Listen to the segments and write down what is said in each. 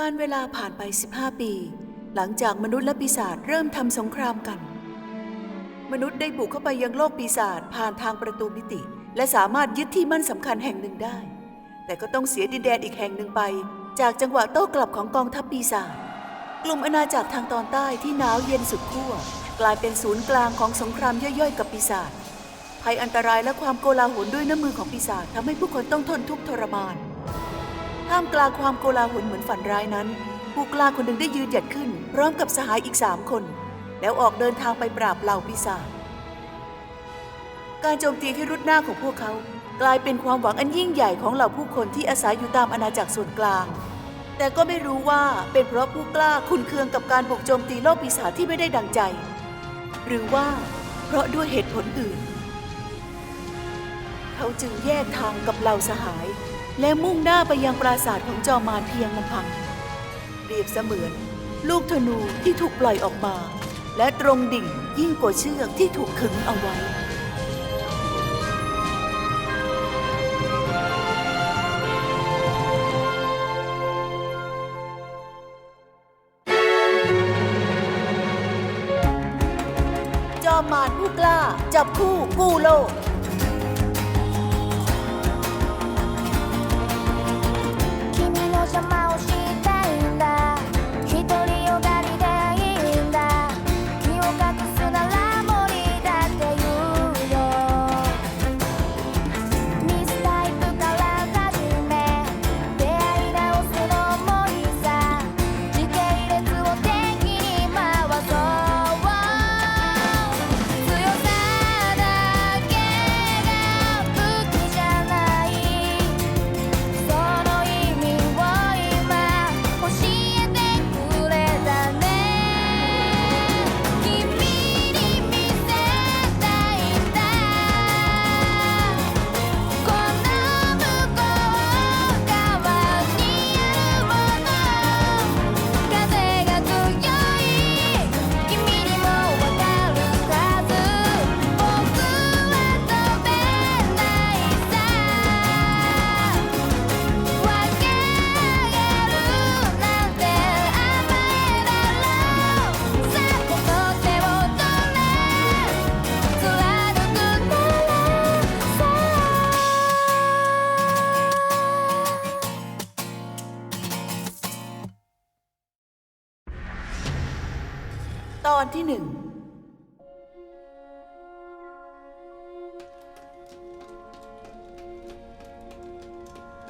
การเวลาผ่านไป 15 ปี หลังจากมนุษย์และปีศาจเริ่มทำสงครามกัน มนุษย์ได้บุกเข้าไปยังโลกปีศาจผ่านทางประตูมิติ และสามารถยึดที่มั่นสำคัญแห่งหนึ่งได้ แต่ก็ต้องเสียดินแดนอีกแห่งหนึ่งไป จากจังหวะโต้กลับของกองทัพปีศาจกลุ่มอาณาจักรทางตอนใต้ที่หนาวเย็นสุดขั้วกลายเป็นศูนย์กลางของสงครามย่อยๆ กับปีศาจภัยอันตรายและความโกลาหลด้วยน้ำมือของปีศาจทำให้ผู้คนต้องทนทุกข์ทรมาน ท่ามกลางความโกลาหลเหมือนฝันร้ายนั้น ผู้กล้าคนหนึ่งได้ยืนหยัดขึ้น พร้อมกับสหายอีกสามคน แล้วออกเดินทางไปปราบเหล่าปีศาจการโจมตีที่รุดหน้าของพวกเขา กลายเป็นความหวังอันยิ่งใหญ่ของเหล่าผู้คนที่อาศัยอยู่ตามอาณาจักรส่วนกลาง แต่ก็ไม่รู้ว่าเป็นเพราะผู้กล้าคุณเคืองกับการบุกโจมตีโลกปีศาจที่ไม่ได้ดังใจ หรือว่า เพราะด้วยเหตุผลอื่น เขาจึงแยกทางกับเหล่าสหาย และมุ่งหน้าไปยังปราสาทของจอมมารเพียงลำพัง เรียบเสมือน ลูกธนูที่ถูกปล่อยออกมา และตรงดิ่งยิ่งกว่าเชือกที่ถูกขึงเอาไว้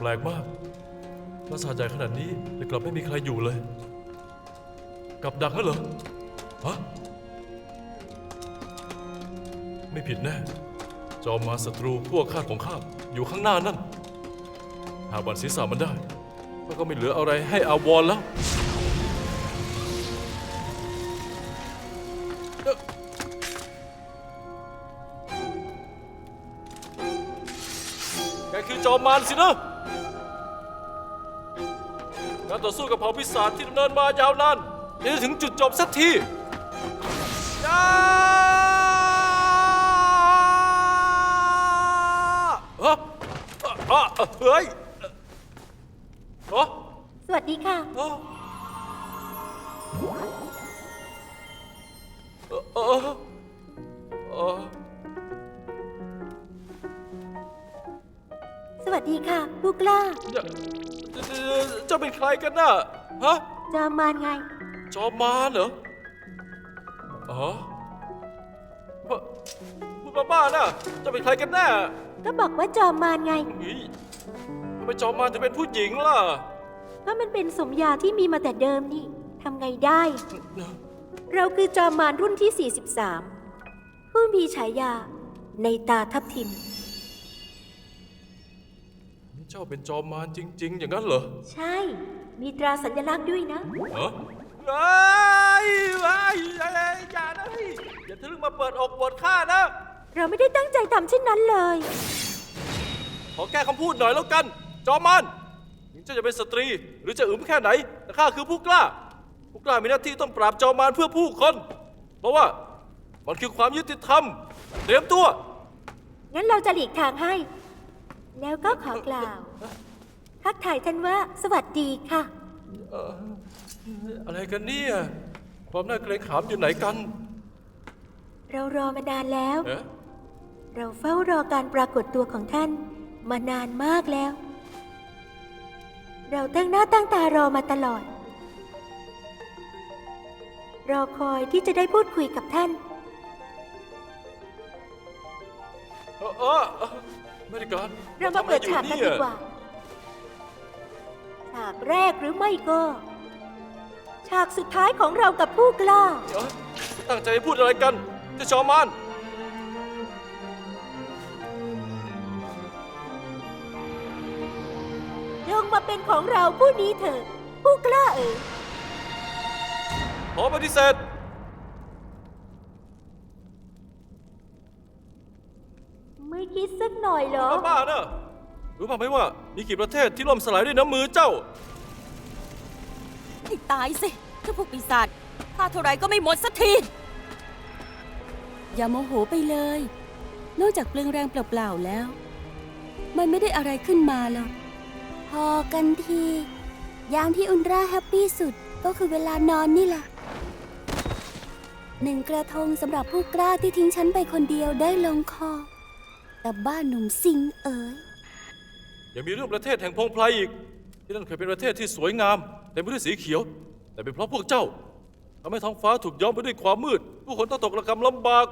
แปลกมากปราสาทใหญ่ขนาดนี้แต่กลับไม่มีใครอยู่เลย กับดักแล้วเหรอ ฮะ ไม่ผิดแน่ จอมมาศัตรูพวกข้าของข้าอยู่ข้างหน้านั่น หากบันศีรษะมันได้ มันก็ไม่เหลืออะไรให้อาวรแล้ว ต่อสู้กับเผ่าปีศาจที่ดำเนินมายาวนานจะถึงจุดจบสักทียาฮะอะอะเฮ้ยอ๋อสวัสดีค่ะอ๋อเออเออเออสวัสดีค่ะ ผู้กล้าเจ้า เจ้าเป็นใครกันน่ะฮะจอมมารไง จอมมารเหรออ๋อพูพูดบ้าๆนะเจะเป็นใครกันแน่ก็บอกว่าจอมมารไงเฮ้ยทำไมจอมมารถึงเป็นผู้หญิงล่ะก็มันเป็นสมญาที่มีมาแต่เดิมนี่ทำไงได้ เราคือจอมมารรุ่นที่ 43 ผู้มีฉายาในตาทับทิม เจ้าเป็นจอมมารจริง ๆ อย่างนั้นเหรอใช่ มีตราสัญลักษณ์ด้วยนะฮะไอ้ไอ้ไอ้อย่านะเฮ้ยอย่าทะลึ่งมาเปิดอกบทข้านะ เราไม่ได้ตั้งใจทำเช่นนั้นเลย ขอแก้คำพูดหน่อยแล้วกัน จอมมารถึงเจ้าจะเป็นสตรี หรือจะอึมแค่ไหน แต่ข้าคือผู้กล้า ผู้กล้ามีหน้าที่ต้องปราบจอมมารเพื่อผู้คน เพราะว่ามันคือความยุติธรรม เตรียมตัว งั้นเราจะหลีกทางให้ แล้วก็ขอกล่าว ทักทายท่านว่าสวัสดีค่ะ เอ่ออะไรกันเนี่ยความน่าเกรงขามอยู่ไหนกันเรารอมานานแล้ว เอ๊ะเราเฝ้ารอการปรากฏตัวของท่าน มานานมากแล้ว เราตั้งหน้าตั้งตารอมาตลอด รอคอยที่จะได้พูดคุยกับท่าน เออเออเออ ไม่ได้การเรามาเปิดฉากกันดีกว่าฉากแรกหรือไม่ก็ ฉากสุดท้ายของเรากับผู้กล้าเอ้ยตั้งใจพูดอะไรกันเจะจอมานลงมาเป็นของเราผู้นี้เถอะผู้กล้าเอ๋ยขอปฏิเสธ ไม่คิดสักหน่อยเหรอ บ้าๆเนอะรู้ป่ะไหมว่ามีกี่ประเทศที่ล่มสลายด้วยน้ำมือเจ้า ให้ตายสิถ้าพวกปีศาจฆ่าเท่าไรก็ไม่หมดสักที อย่าโมโหไปเลย นอกจากเปลืองแรงเปล่าๆแล้ว มันไม่ได้อะไรขึ้นมาหรอก พอกันที ยามที่อุนราแฮปปี้สุดก็คือเวลานอนนี่แหละหนึ่งกระทงสำหรับผู้กล้าที่ทิ้งฉันไปคนเดียวได้ลงคอ กับบ้านหนุ่มซิงเอ๋ยยังมีเรื่องประเทศแห่งพงไพรอีก ที่นั่นเคยเป็นประเทศที่สวยงามเต็มไปด้วยสีเขียว แต่เป็นเพราะพวกเจ้าทำให้ท้องฟ้าถูกย้อมไปด้วยความมืด ผู้คนต้องตกระกำลำบาก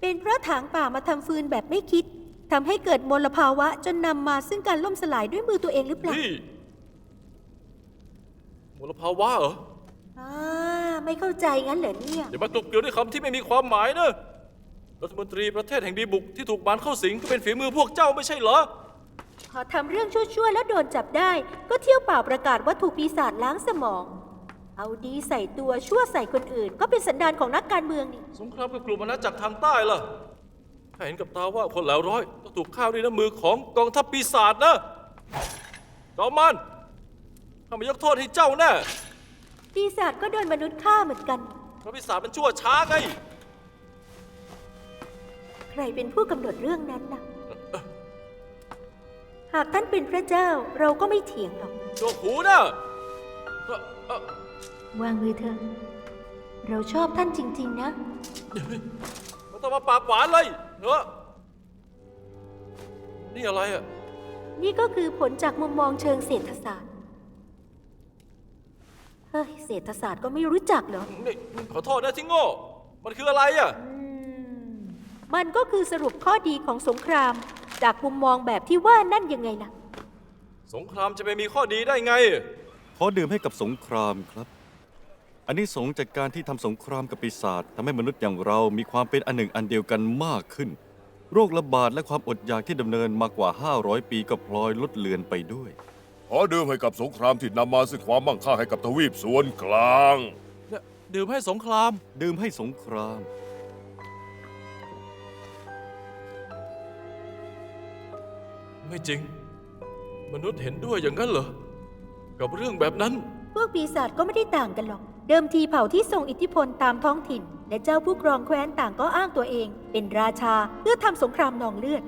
เป็นเพราะถางป่ามาทำฟืนแบบไม่คิดทำให้เกิดมลภาวะจนนำมาซึ่งการล่มสลายด้วยมือตัวเองหรือเปล่านี่มลภาวะเหรออ่าไม่เข้าใจงั้นเหรอเนี่ยอย่ามากลบเกลียวด้วยคำที่ไม่มีความหมายนะ รัฐมนตรีประเทศแห่งดีบุกที่ถูกบานเข้าสิงก็เป็นฝีมือพวกเจ้าไม่ใช่เหรอ พอทำเรื่องชั่วๆแล้วโดนจับได้ ก็เที่ยวเปล่าประกาศว่าถูกปีศาจล้างสมอง เอาดีใส่ตัวชั่วใส่คนอื่น ก็เป็นสันดานของนักการเมืองนี่สงครามกับกลุ่มอาณาจักรทางใต้ล่ะข้าเห็นกับตาว่าคนแล้วร้อยต้องถูกฆ่าด้วยน้ำมือของกองทัพปีศาจนะจอมมันข้าไม่ยกโทษให้เจ้าแน่ปีศาจก็โดนมนุษย์ฆ่าเหมือนกันเพราะปีศาจมันชั่วช้าไงใค รเป็นผู้กำหนดเรื่องนั้นนะหากท่านเป็นพระเจ้าเราก็ไม่เถียงหรอกโจกหูนะเอ่อเอ่อวางมือเถอะ เราชอบท่านจริง ๆ นะ ไมันต้องมาปากหวานเลยเนอะนี่อะไรอะ นี่ก็คือผลจากมุมมองเชิงเศรษฐศาสตร์ เฮ้ย เศรษฐศาสตร์ก็ไม่รู้จักเหรอ นี่ขอโทษนะที่โง่ มันคืออะไรอะ มันก็คือสรุปข้อดีของสงคราม จากมุมมองแบบที่ว่านั่นยังไงนะสงครามจะไปมีข้อดีได้ไง ขอดื่มให้กับสงครามครับ อันนี้สงส์จากการที่ทำสงครามกับปีศาจทำให้มนุษย์อย่างเรามีความเป็นอันหนึ่งอันเดียวกันมากขึ้น โรคระบาดและความอดอยากที่ดำเนินมากว่า 500 ปีก็พลอยลดเลือนไปด้วย ขอดื่มให้กับสงครามที่นำมาซึ่งความมั่งคั่งให้กับทวีปส่วนกลางเนี่ยดื่มให้สงคราม ดื่มให้สงคราม ไม่จริง มนุษย์เห็นด้วยอย่างนั้นเหรอ กับเรื่องแบบนั้น พวกปีศาจก็ไม่ได้ต่างกันหรอก เดิมทีเผ่าที่ทรงอิทธิพลตามท้องถิ่น และเจ้าผู้ครองแคว้นต่างก็อ้างตัวเอง เป็นราชาเพื่อทำสงครามนองเลือด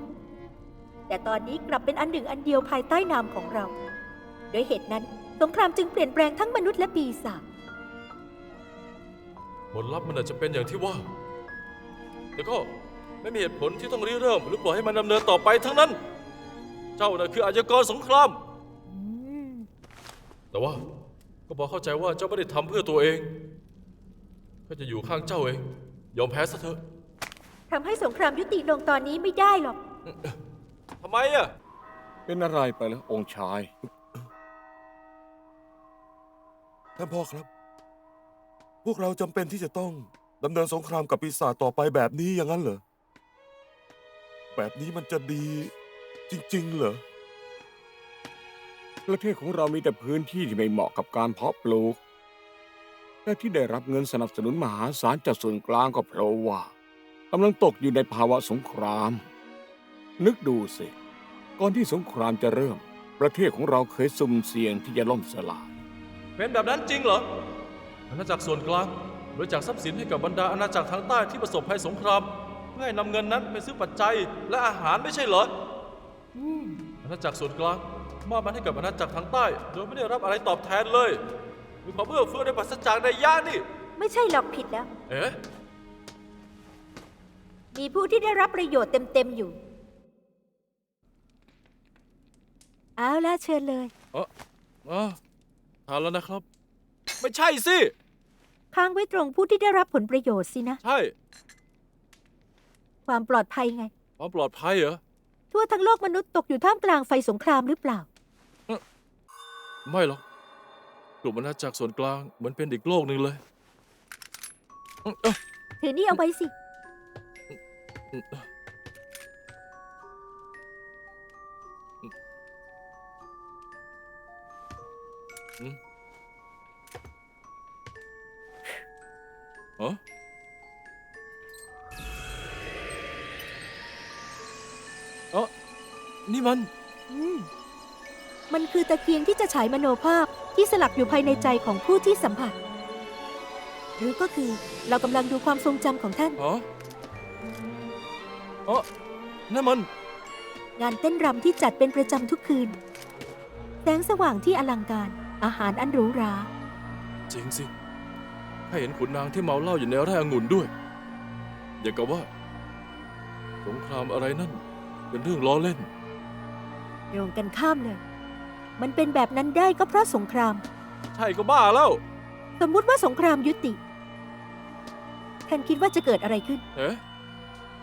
แต่ตอนนี้กลับเป็นอันหนึ่งอันเดียวภายใต้นามของเรา โดยเหตุนั้นสงครามจึงเปลี่ยนแปลงทั้งมนุษย์และปีศาจผลลัพธ์มันอาจจะเป็นอย่างที่ว่า แต่ก็ไม่มีเหตุผลที่ต้องริเริ่ม หรือปล่อยให้มันดำเนินต่อไปทั้งนั้น เจ้าน่ะคืออาชญากรสงคราม แต่ว่าก็พอเข้าใจว่าเจ้าไม่ได้ทำเพื่อตัวเองก็จะอยู่ข้างเจ้าเอง ยอมแพ้ซะเถอะทำให้สงครามยุติลงตอนนี้ไม่ได้หรอก ทำไมอะ เป็นอะไรไปแล้วองค์ชาย ท่านพ่อครับ พวกเราจำเป็นที่จะต้องดำเนินสงครามกับปีศาจต่อไปแบบนี้อย่างนั้นเหรอ แบบนี้มันจะดี จริงๆ เหรอ ประเทศของเรามีแต่พื้นที่ที่ไม่เหมาะกับการเพาะปลูก และที่ได้รับเงินสนับสนุนมหาศาลจากส่วนกลางก็เพราะว่ากำลังตกอยู่ในภาวะสงคราม นึกดูสิ ก่อนที่สงครามจะเริ่ม ประเทศของเราเคยสุ่มเสี่ยงที่จะล่มสลาย เป็นแบบนั้นจริงเหรอ อาณาจักรส่วนกลางบริจาคทรัพย์สินให้กับบรรดาอาณาจักรทางใต้ที่ประสบภัยสงคราม เพื่อให้นำเงินนั้นไปซื้อปัจจัยและอาหารไม่ใช่เหรอ ณาจักรส่วนกลางมอบมันให้กับอาณาจักรทางใต้ โดยไม่ได้รับอะไรตอบแทนเลยมีความเอื้อเฟื้อในปราศจากในยะนี่ ไม่ใช่หรอกผิดแล้ว เอ๊ะ มีผู้ที่ได้รับประโยชน์เต็ม ๆ อยู่ เอาละเชิญเลย เออเออทานแล้วนะครับ ไม่ใช่สิ ค้างไว้ตรงผู้ที่ได้รับผลประโยชน์สินะ ใช่ ความปลอดภัยไง ความปลอดภัยเหรอ ทั่วทั้งโลกมนุษย์ตกอยู่ท่ามกลางไฟสงครามหรือเปล่า ไม่หรอกกลุ่มอาณาจักรส่วนกลางเหมือนเป็นอีกโลกหนึ่งเลยเอ้อถือนี่เอาไว้สิ เอ้อ นี่มัน อืมมันคือตะเกียงที่จะฉายมโนภาพที่สลักอยู่ภายในใจของผู้ที่สัมผัส หรือก็คือเรากำลังดูความทรงจำของท่าน ฮะเอ๋อนั่นมัน งานเต้นรำที่จัดเป็นประจำทุกคืน แสงสว่างที่อลังการ อาหารอันหรูหรา จริงสิข้าเห็นขุนนางที่เมาเหล้าอยู่ในไร่องุ่นด้วย อย่างกับว่า สงครามอะไรนั่น เป็นเรื่องล้อเล่น ตรงกันข้ามเลย มันเป็นแบบนั้นได้ก็เพราะสงคราม ใช่ก็บ้าแล้ว สมมุติว่าสงครามยุติท่านคิดว่าจะเกิดอะไรขึ้น เอ๊ะ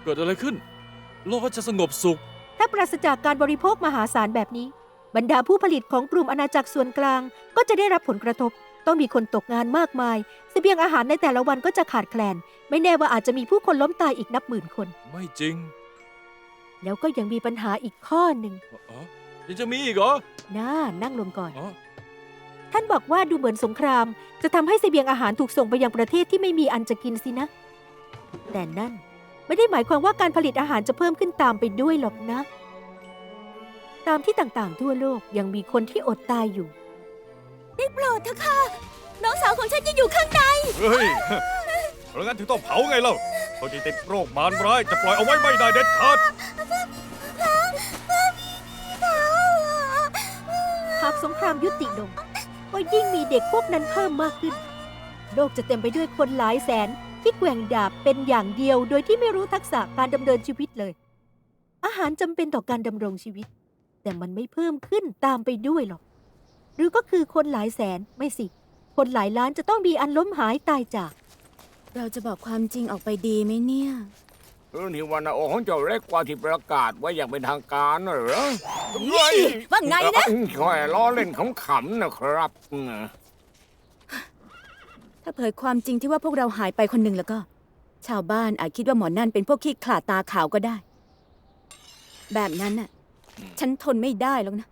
เกิดอะไรขึ้น โลกก็จะสงบสุข ถ้าปราศจากการบริโภคมหาศาลแบบนี้ บรรดาผู้ผลิตของกลุ่มอาณาจักรส่วนกลาง ก็จะได้รับผลกระทบ ต้องมีคนตกงานมากมายเสบียงอาหารในแต่ละวันก็จะขาดแคลน ไม่แน่ว่าอาจจะมีผู้คนล้มตายอีกนับหมื่นคน ไม่จริง แล้วก็ยังมีปัญหาอีกข้อหนึ่งอ๋อ ยังจะมีอีกเหรอ น่านั่งลงก่อน อ๋อ ท่านบอกว่าดูเหมือนสงคราม จะทำให้เสบียงอาหารถูกส่งไปยังประเทศที่ไม่มีอันจะกินสินะ แต่นั่นไม่ได้หมายความว่าการผลิตอาหารจะเพิ่มขึ้นตามไปด้วยหรอกนะ ตามที่ต่างๆ ทั่วโลกยังมีคนที่อดตายอยู่ ได้โปรดเถอะค่ะ น้องสาวของฉันยังอยู่ข้างใน เฮ้ยเพราะงั้นถึงต้องเผาไงเล่าคนที่ติดโรคมารร้ายจะปล่อยเอาไว้ไม่ได้เด็ดขาดากสงครามยุติลงก็ยิ่งมีเด็กพวกนั้นเพิ่มมากขึ้น โลกจะเต็มไปด้วยคนหลายแสนที่แกว่งดาบเป็นอย่างเดียว โดยที่ไม่รู้ทักษะการดำเนินชีวิตเลย อาหารจำเป็นต่อการดำรงชีวิต แต่มันไม่เพิ่มขึ้นตามไปด้วยหรอก หรือก็คือคนหลายแสนไม่สิ คนหลายล้านจะต้องมีอันล้มหายตายจาก เราจะบอกความจริงออกไปดีไหมเนี่ย เรื่องที่วันโอของเจ้าเล็กกว่าที่ประกาศไว้อย่างเป็นทางการน่ะเหรอว่าไงนะแค่ล้อเล่นขำๆนะครับอืมถ้าเผยความจริงที่ว่าพวกเราหายไปคนหนึ่งแล้วก็ ชาวบ้านอาจคิดว่าหมอนั่นเป็นพวกขี้ขลาดตาขาวก็ได้ แบบนั้นน่ะ ฉันทนไม่ได้หรอกนะ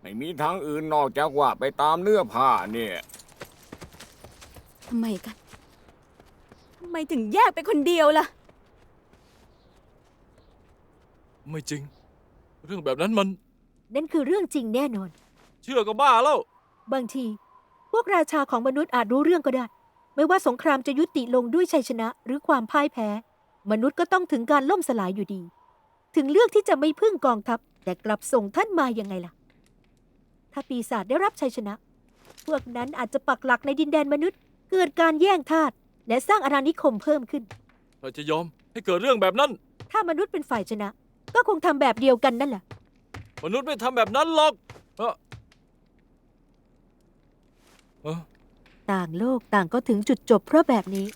ไม่มีทางอื่นนอกจากว่าไปตามเนื้อผ้าเนี่ยทำไมกันทำไมถึงแยกไปคนเดียวล่ะ ไม่จริง เรื่องแบบนั้นมันนั่นคือเรื่องจริงแน่นอน เชื่อก็บ้าแล้ว บางที พวกราชาของมนุษย์อาจรู้เรื่องก็ได้ ไม่ว่าสงครามจะยุติลงด้วยชัยชนะหรือความพ่ายแพ้ มนุษย์ก็ต้องถึงการล่มสลายอยู่ดี ถึงเลือกที่จะไม่พึ่งกองทัพ แต่กลับส่งท่านมายังไงล่ะ ถ้าปีศาจได้รับชัยชนะ พวกนั้นอาจจะปักหลักในดินแดนมนุษย์ เกิดการแย่งทาสและสร้างอาณานิคมเพิ่มขึ้น เราจะยอมให้เกิดเรื่องแบบนั้น ถ้ามนุษย์เป็นฝ่ายชนะ ก็คงทำแบบเดียวกันนั่นแหละ มนุษย์ไม่ทำแบบนั้นหรอกเอ้อเอ้อต่างโลกต่างก็ถึงจุดจบเพราะแบบนี้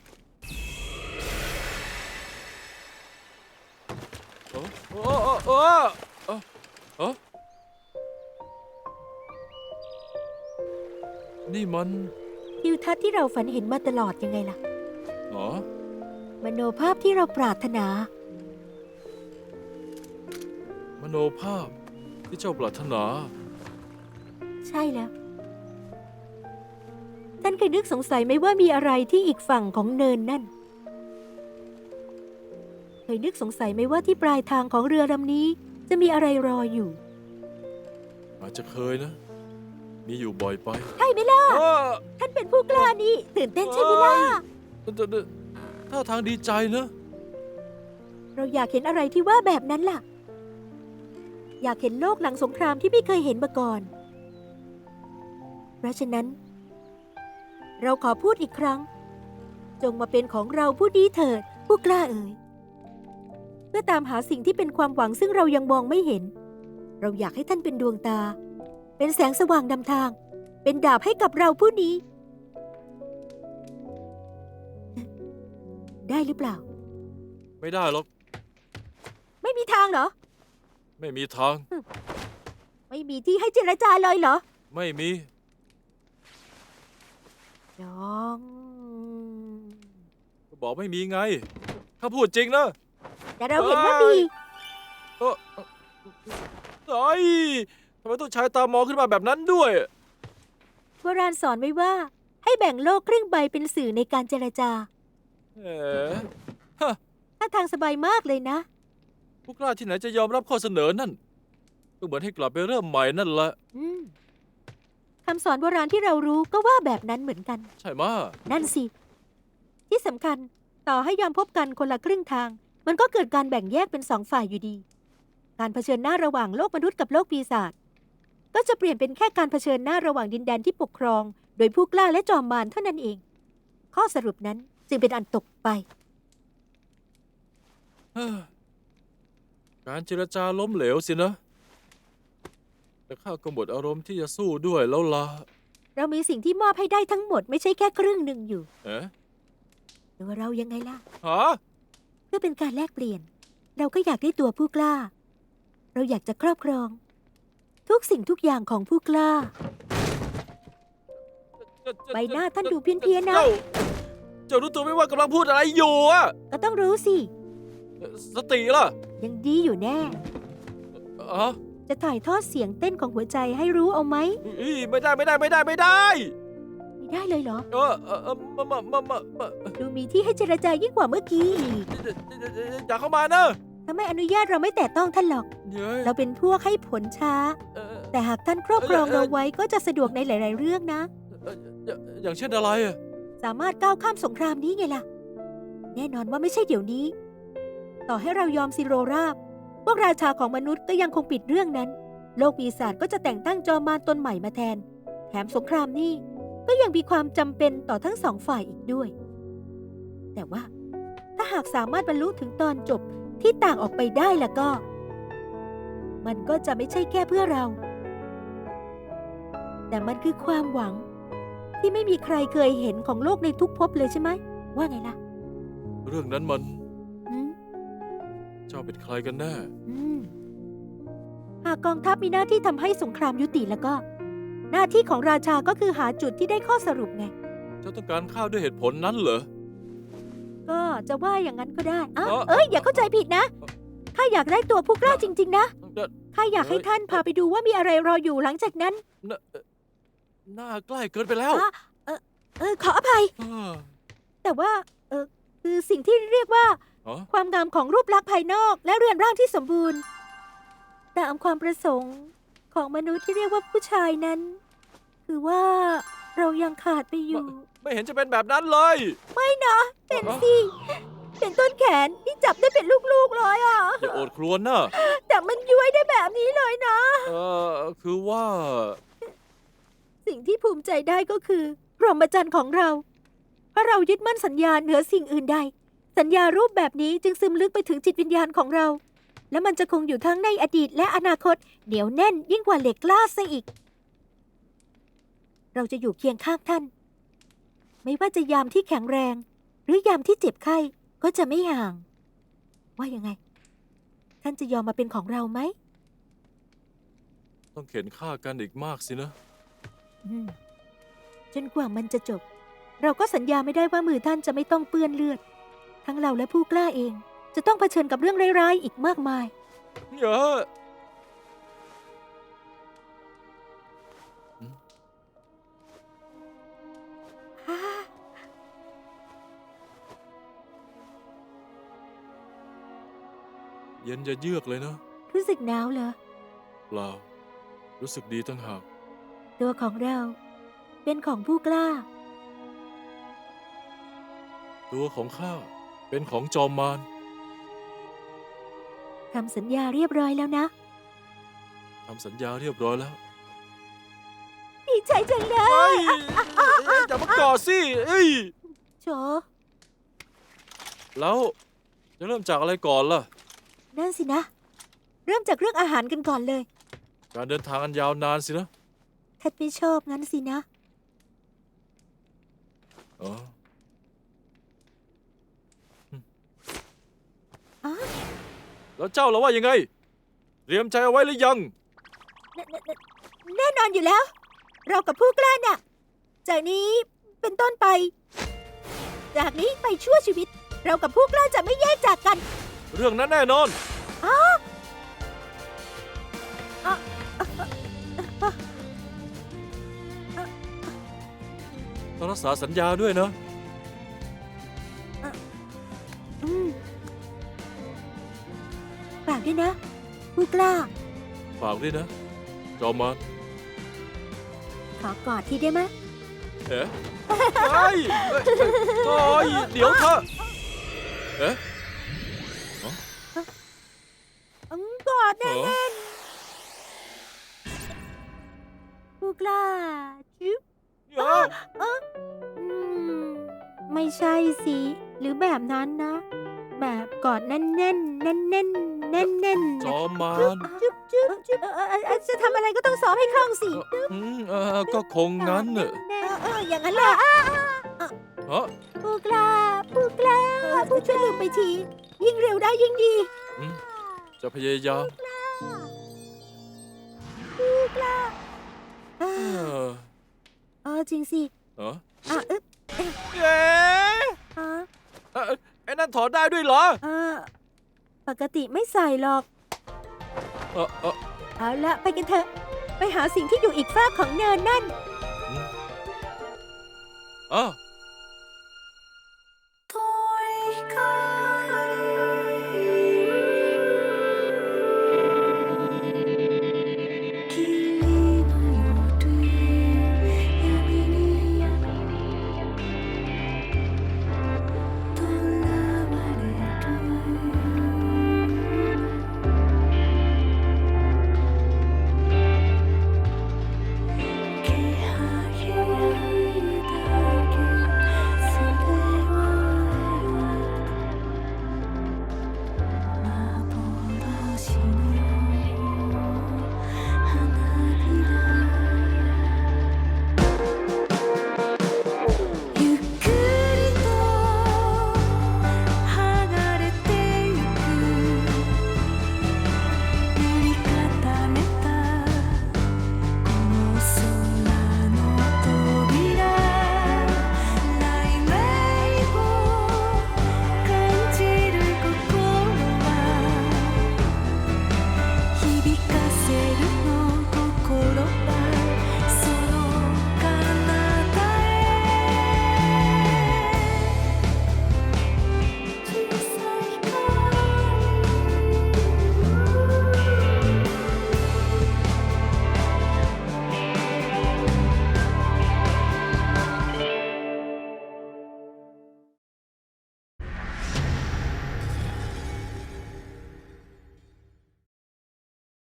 เอ้อเอ้อเอ้อเอ้อเอ้อนี่มันทิวทัศน์ที่เราฝันเห็นมาตลอดยังไงล่ะอ๋อมโนภาพที่เราปรารถนา มโนภาพที่เจ้าปรารถนา ใช่แล้ว ท่านเคยนึกสงสัยไหมว่ามีอะไรที่อีกฝั่งของเนินนั่น เคยนึกสงสัยไหมว่าที่ปลายทางของเรือลำนี้ จะมีอะไรรออยู่ อาจจะเคยนะ มีอยู่บ่อยไปใช่ไหมล่ะเอ้อท่านเป็นผู้กล้านี่ตื่นเต้นใช่ไหมล่ะแต่แต่แต่ท่าทางดีใจนะ เราอยากเห็นอะไรที่ว่าแบบนั้นล่ะ อยากเห็นโลกหลังสงครามที่ไม่เคยเห็นมาก่อน เพราะฉะนั้น เราขอพูดอีกครั้ง จงมาเป็นของเราผู้ดีเถิด ผู้กล้าเอ่ยเพื่อตามหาสิ่งที่เป็นความหวังซึ่งเรายังมองไม่เห็น เราอยากให้ท่านเป็นดวงตา เป็นแสงสว่างนำทาง เป็นดาบให้กับเราผู้นี้ ได้หรือเปล่า ไม่ได้หรอก ไม่มีทางเหรอ ไม่มีทาง ไม่มีที่ให้เจรจาเลยเหรอ ไม่มียองก็บอกไม่มีไง ถ้าพูดจริงนะ แต่เราเห็นว่ามีเออเอ่อเอ้ยทำไมต้องใช้ตามองขึ้นมาแบบนั้นด้วย โบราณสอนไว้ว่า ให้แบ่งโลกครึ่งใบเป็นสื่อในการเจรจาแหมฮะถ้าทางสบายมากเลยนะ พวกกล้าที่ไหนจะยอมรับข้อเสนอนั่นก็เหมือนให้กลับไปเริ่มใหม่นั่นแหละ อืมคำสอนโบราณที่เรารู้ก็ว่าแบบนั้นเหมือนกัน ใช่ไหมะนั่นสิ ที่สำคัญต่อให้ยอมพบกันคนละครึ่งทาง มันก็เกิดการแบ่งแยกเป็นสองฝ่ายอยู่ดี การเผชิญหน้าระหว่างโลกมนุษย์กับโลกปีศาจก็จะเปลี่ยนเป็นแค่การเผชิญหน้าระหว่างดินแดนที่ปกครอง โดยผู้กล้าและจอมมารเท่านั้นเอง ข้อสรุปนั้นจึงเป็นอันตกไป เฮ้อ การเจรจาล้มเหลวสินะ แต่ข้าก็หมดอารมณ์ที่จะสู้ด้วยแล้วล่ะเรามีสิ่งที่มอบให้ได้ทั้งหมดไม่ใช่แค่ครึ่งหนึ่งอยู่เอ๊ะตัวเรายังไงล่ะ ฮะเพื่อเป็นการแลกเปลี่ยน เราก็อยากได้ตัวผู้กล้า เราอยากจะครอบครอง ทุกสิ่งทุกอย่างของผู้กล้า ใบหน้าท่านดูเพี้ยนๆนะ เจ้าเจ้ารู้ตัวไหมว่ากำลังพูดอะไรอยู่อะก็ต้องรู้สิ สติล่ะ ยังดีอยู่แน่ อ๋อจะถ่ายทอดเสียงเต้นของหัวใจให้รู้เอาไหมอีไม่ได้ไม่ได้ไม่ได้ไม่ได้ ไม่ได้เลยเหรอ เออเออเออมามามามามาดูมีที่ให้เจรจายิ่งกว่าเมื่อกี้อีกอย่าเข้ามานะถ้าไม่อนุญาตเราไม่แตะต้องท่านหรอกเฮ้ยเราเป็นพวกให้ผลช้า เอ่อแต่หากท่านครอบครองเราไว้ก็จะสะดวกในหลาย ๆ เรื่องนะ เอ่ออย่าอย่างเช่นอะไรอะสามารถก้าวข้ามสงครามนี้ไงล่ะ แน่นอนว่าไม่ใช่เดี๋ยวนี้ ต่อให้เรายอมซิโรราบ พวกราชาของมนุษย์ก็ยังคงปิดเรื่องนั้น โลกปีศาจก็จะแต่งตั้งจอมมารตนใหม่มาแทน แถมสงครามนี้ก็ยังมีความจำเป็นต่อทั้งสองฝ่ายอีกด้วย แต่ว่า ถ้าหากสามารถบรรลุถึงตอนจบที่ต่างออกไปได้แล้วก็ มันก็จะไม่ใช่แค่เพื่อเรา แต่มันคือความหวัง ที่ไม่มีใครเคยเห็นของโลกในทุกภพเลยใช่ไหม ว่าไงล่ะ เรื่องนั้นมัน เจ้าเป็นใครกันแน่ อืมหากกองทัพมีหน้าที่ทำให้สงครามยุติแล้วก็ หน้าที่ของราชาก็คือหาจุดที่ได้ข้อสรุปไง เจ้าต้องการข้าวด้วยเหตุผลนั้นเหรอ ก็จะว่าอย่างนั้นก็ได้อ้าวเอ่อเอ้ยอย่าเข้าใจผิดนะข้าอยากได้ตัวผู้กล้าจริง ๆ นะเอ่อ ข้าอยากให้ท่านพาไปดูว่ามีอะไรรออยู่หลังจากนั้นน่าเอ่อหน้าใกล้เกินไปแล้วอะเออเออขออภัยอ่าแต่ว่าเออคือสิ่งที่เรียกว่า อ๋อ ความงามของรูปลักษณ์ภายนอกและเรือนร่างที่สมบูรณ์ ตามความประสงค์ของมนุษย์ที่เรียกว่าผู้ชายนั้น คือว่าเรายังขาดไปอยู่ ไม่เห็นจะเป็นแบบนั้นเลย ไม่นะเป็นสิเป็นต้นแขนที่จับได้เป็นลูกๆเลยอะ อย่าโอดครวญนะแต่มันย้วยได้แบบนี้เลยนะ เออคือว่า สิ่งที่ภูมิใจได้ก็คือพรหมจรรย์ของเราเพราะเรายึดมั่นสัญญาเหนือสิ่งอื่นใด สัญญารูปแบบนี้จึงซึมลึกไปถึงจิตวิญญาณของเรา และมันจะคงอยู่ทั้งในอดีตและอนาคตเหนียวแน่นยิ่งกว่าเหล็กกล้าซะอีก เราจะอยู่เคียงข้างท่าน ไม่ว่าจะยามที่แข็งแรง หรือยามที่เจ็บไข้ก็จะไม่ห่าง ว่ายังไง ท่านจะยอมมาเป็นของเราไหม ต้องเข็นฆ่ากันอีกมากสินะ อืมจนกว่ามันจะจบ เราก็สัญญาไม่ได้ว่ามือท่านจะไม่ต้องเปื้อนเลือด ทั้งเราและผู้กล้าเอง จะต้องเผชิญกับเรื่องร้ายๆอีกมากมาย เยอะเย็นจะเยือกเลยนะรู้สึกหนาวเหรอ เปล่า รู้สึกดีตั้งหาก ตัวของเรา เป็นของผู้กล้า ตัวของข้า เป็นของจอมมารทำสัญญาเรียบร้อยแล้วนะำสัญญาเรียบร้อยแล้วดีใจจังเลยเฮ้ยอย่ามากอดสิเอ้ยโจแล้วจะเริ่มจากอะไรก่อนล่ะ นั่นสินะ เริ่มจากเรื่องอาหารกันก่อนเลยการเดินทางอันยาวนานสินะแคทไม่ชอบงั้นสินะ อ๋ออ๋อ แล้วเจ้าล่ะว่ายังไง เตรียมใจเอาไว้หรือยังแน่นอนอยู่แล้ว เรากับผู้กล้าน่ะ จากนี้เป็นต้นไป จากนี้ไปชั่วชีวิต เรากับผู้กล้าจะไม่แยกจากกัน เรื่องนั้นแน่นอน ต้องรักษาสัญญาด้วยนะ กล้าฝากด้วยนะ จอมมานขอกอดทีได้ไหมเอ๊ะเฮ้ยเอ้ยเอ้ยเดี๋ยวเถอะเอ๊ะ อืมกอดเอแน่อๆผู้กล้าจุ๊บเอ้ยอืมไม่ใช่สิ หรือแบบนั้นนะ แบบกอดแน่นๆแน่นๆ แน่นๆแน่นจอมมานจุ๊บจุ๊บจุ๊บเออเออเออจะทำอะไรก็ต้องซ้อมให้คล่องสิอืมเออก็คงงั้นเนอะออเอออย่างนั้นแหละฮะผู้กล้าผู้กล้าผู้ช่วยลืมไปที ยิ่งเร็วได้ยิ่งดีอืมจะพยายามผู้กล้าเอเอออเออจริงสิเหรออะเอ๊ะเอ๊ะอะไอ้นั่นถอดได้ด้วยเหรอ เออ ปกติไม่ใส่หรอก เออเออเอาละไปกันเถอะ ไปหาสิ่งที่อยู่อีกฝากของเนินนั่น เออ